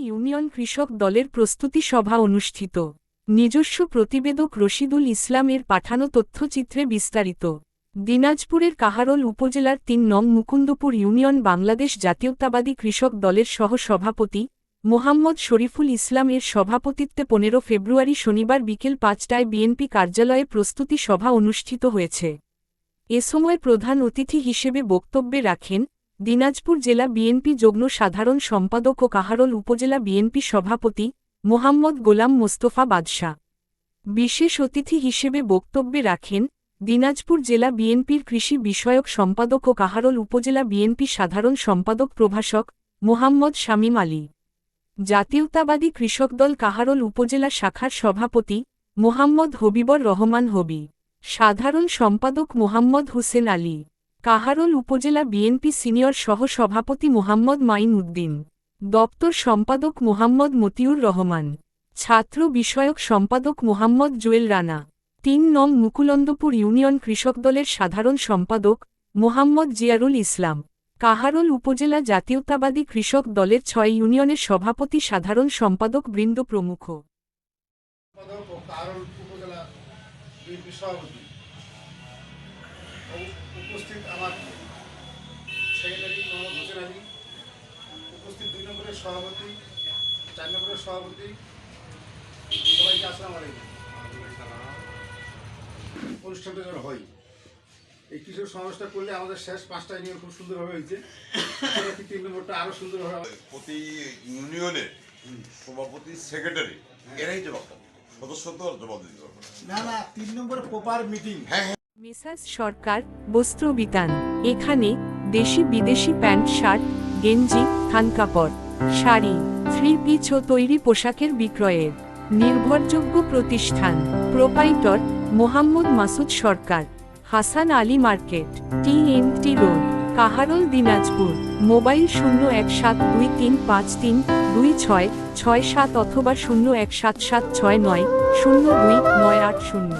Union কৃষক দলের প্রস্তুতি সভা অনুষ্ঠিত। নিজস্ব প্রতিবেদক রশিদুল ইসলামের পাঠানো তথ্যচিত্রে বিস্তারিত। দিনাজপুরের কাহারোল উপজেলার তিন নং মুকুন্দপুর ইউনিয়ন বাংলাদেশ জাতীয়তাবাদী কৃষক দলের সহ সভাপতি মোহাম্মদ শরীফুল ইসলামের সভাপতিত্বে পনেরো ফেব্রুয়ারি শনিবার বিকেল পাঁচটায় বিএনপি কার্যালয়ে প্রস্তুতি সভা অনুষ্ঠিত হয়েছে। এ সময় প্রধান অতিথি হিসেবে বক্তব্যে রাখেন দিনাজপুর জেলা বিএনপি যুগ্ম সাধারণ সম্পাদক ও কাহারোল উপজেলা বিএনপি সভাপতি মোহাম্মদ গোলাম মোস্তফা বাদশা বিশেষ অতিথি হিসেবে বক্তব্যে রাখেন দিনাজপুর জেলা বিএনপির কৃষি বিষয়ক সম্পাদক ও কাহারোল উপজেলা বিএনপি সাধারণ সম্পাদক প্রভাষক মোহাম্মদ শামীম আলী। জাতীয়তাবাদী কৃষক দল কাহারোল উপজেলা শাখার সভাপতি মোহাম্মদ হবিবর রহমান হবি। সাধারণ সম্পাদক মোহাম্মদ হুসেন আলী। কাহারোল উপজেলা বিএনপি সিনিয়র সহ সভাপতি মোহাম্মদ মাইন উদ্দিন, দপ্তর সম্পাদক মোহাম্মদ মতিউর রহমান, ছাত্র বিষয়ক সম্পাদক মোহাম্মদ জুয়েল রানা, তিন নং মুকুলন্দপুর ইউনিয়ন কৃষক দলের সাধারণ সম্পাদক মোহাম্মদ জিয়ারুল ইসলাম, কাহারোল উপজেলা জাতীয়তাবাদী কৃষক দলের ছয় ইউনিয়নের সভাপতি সাধারণ সম্পাদক বৃন্দ প্রমুখ। উপস্থিত আমার সেক্রেটারি মোহাম্মদ হোসেন আলী উপস্থিত দুই নম্বরের সভাপতি চার নম্বরের সভাপতি সবাইকে আসসালাম আলাইকুম। অনুষ্ঠানটা যেন হয়। এই কৃষক সমাবেশটা করলে আমাদের শেষ পাঁচটা নিয়ম খুব সুন্দরভাবে হয়েছে। তিন নম্বরটা আরও সুন্দরভাবে হবে। প্রতি ইউনিয়নের সভাপতি সেক্রেটারি এরাই জবাব সদস্য তো জবাব দিতে না। না তিন নম্বর প্রপার মিটিং। মেসাজ সরকার বস্ত্র বিতান। এখানে দেশি বিদেশি প্যান্ট, শার্ট, গেঞ্জি থান কাপড়, শাড়ি, থ্রি পিচ ও তৈরি পোশাকের বিক্রয়ের নির্ভরযোগ্য প্রতিষ্ঠান। Proprietor Mohammad Masud Sarkar. Hasan Ali market T N T road, Kaharol, Dinajpur. Mobile শূন্য এক সাত দুই তিন পাঁচ তিন দুই ছয় ছয় সাত অথবা শূন্য এক সাত সাত ছয় নয় শূন্য দুই নয় আট শূন্য।